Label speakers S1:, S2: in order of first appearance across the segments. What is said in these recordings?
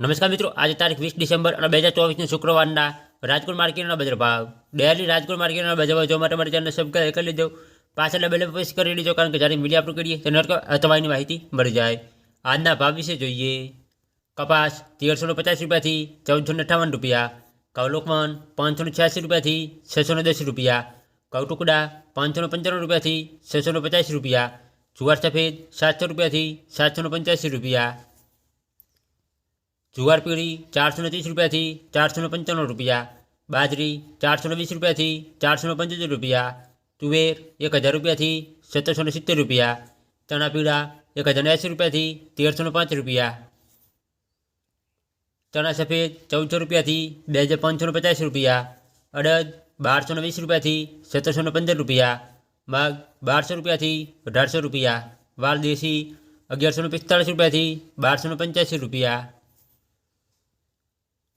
S1: નમસ્કાર મિત્રો આજે તારીખ વીસ ડિસેમ્બર અને બે હજાર ચોવીસની શુક્રવારના રાજકોટ માર્કેટના બજાર ભાવ ડેલી રાજકોટ માર્કેટના બજાર ભાવ જોવા માટે મારી ચેનલ સબસ્ક્રાઈબ કરી લીધો પાછળ બેલ પ્રેસ કરી લીધો કારણ કે જ્યારે મીડિયા આપણું કરીએ તો નરક અથવાની માહિતી મળી જાય આજના ભાવ વિશે જોઈએ કપાસ તેરસો ને પચાસ રૂપિયાથી ચૌદસો ને અઠાવન રૂપિયા કવલોકમન પાંચસો ને છ્યાસી રૂપિયાથી છસો ને દસ રૂપિયા કવટુકડા પાંચસો ને પંચાણું રૂપિયાથી છસો ને પચાસ રૂપિયા જુવાર સફેદ સાતસો રૂપિયાથી સાતસો ને પંચ્યાસી રૂપિયા જુવાર પીળી ચારસો ને ત્રીસ રૂપિયાથી ચારસો ને પંચાણું રૂપિયા બાજરી ચારસો ને વીસ રૂપિયાથી ચારસો ને પંચોતેર રૂપિયા તુવેર એક હજાર રૂપિયાથી સત્તરસો ને સિત્તેર રૂપિયા ચણા પીળા એક હજાર ને એંસી રૂપિયાથી તેરસો ને પાંચ રૂપિયા ચણા સફેદ ચૌદસો રૂપિયાથી બે હજાર પાંચસો ને પચાસ રૂપિયા અડદ બારસો ને વીસ રૂપિયાથી સત્તરસો ને પંદર રૂપિયા મગ બારસો રૂપિયાથી અઢારસો રૂપિયા વાલ દેશી અગિયારસો ને પિસ્તાળીસ રૂપિયાથી બારસો ને પંચ્યાસી રૂપિયા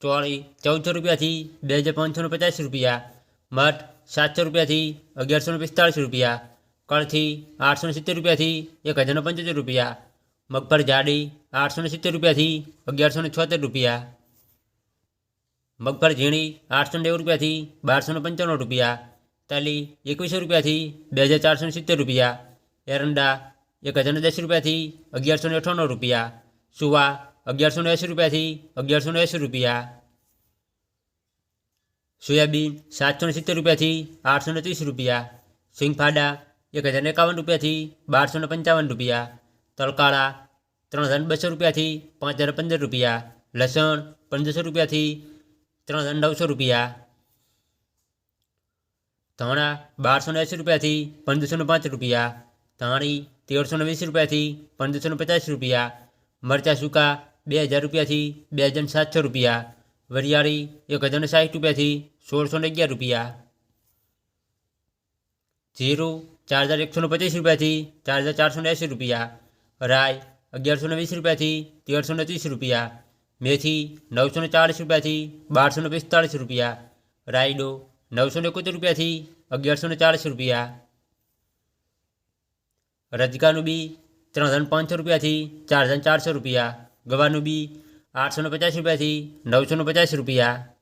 S1: ચોળી ચૌદસો રૂપિયાથી બે હજાર પાંચસો ને પચાસ રૂપિયા મઠ સાતસો રૂપિયાથી અગિયારસો ને પિસ્તાળીસ રૂપિયા કળથી આઠસો ને સિત્તેર રૂપિયાથી એક હજાર ને પંચોતેર રૂપિયા મગફળી જાડી આઠસો ને સિત્તેર રૂપિયાથી અગિયારસો ને છોતેર રૂપિયા મગફળી ઝીણી આઠસો ને નેવું રૂપિયાથી બારસો ને પંચાણું રૂપિયા તલી એકવીસો રૂપિયાથી બે હજાર ચારસો ને સિત્તેર રૂપિયા એરંડા એક હજાર ને દસ રૂપિયાથી અગિયારસો ને અઠ્ઠાણું રૂપિયા સુવા અગિયારસો ને એંસી રૂપિયાથી અગિયારસો ને એંસી રૂપિયા સોયાબીન સાતસો ને સિત્તેર રૂપિયાથી આઠસો ને ત્રીસ રૂપિયા સિંગફાડા એક હજાર ને એકાવન રૂપિયાથી બારસો ને પંચાવન રૂપિયા તલકાળા ત્રણ હજાર બસો રૂપિયાથી પાંચ હજાર પંદર રૂપિયા લસણ પંદરસો રૂપિયાથી ત્રણ હજાર નવસો રૂપિયા ધાણા બારસો ને એંસી રૂપિયાથી પંદરસો ને પાંચ રૂપિયા ધાણી તેરસો ને વીસ રૂપિયાથી પંદરસો ને પચાસ રૂપિયા મરચાં સૂકા બે હજાર રૂપિયાથી બે હજાર સાતસો રૂપિયા વરિયાળી એક હજાર ને સાઠ રૂપિયાથી સોળસો ને અગિયાર રૂપિયા જીરું ચાર હજાર એકસો ને પચીસ રૂપિયાથી ચાર હજાર ચારસો ને એંસી રૂપિયા રાય અગિયારસો ને વીસ રૂપિયાથી તેરસો ને ત્રીસ રૂપિયા મેથી નવસો ને ચાલીસ રૂપિયાથી બારસો ને પિસ્તાળીસ રૂપિયા રાયડો નવસો ને એકોતેર રૂપિયાથી અગિયારસો ને ચાલીસ રૂપિયા રજકાનું બી ત્રણ હજાર પાંચસો રૂપિયાથી ચાર હજાર ચારસો રૂપિયા ગવાનું બી આઠસો ને પચાસ રૂપિયાથી નવસો ને પચાસ રૂપિયા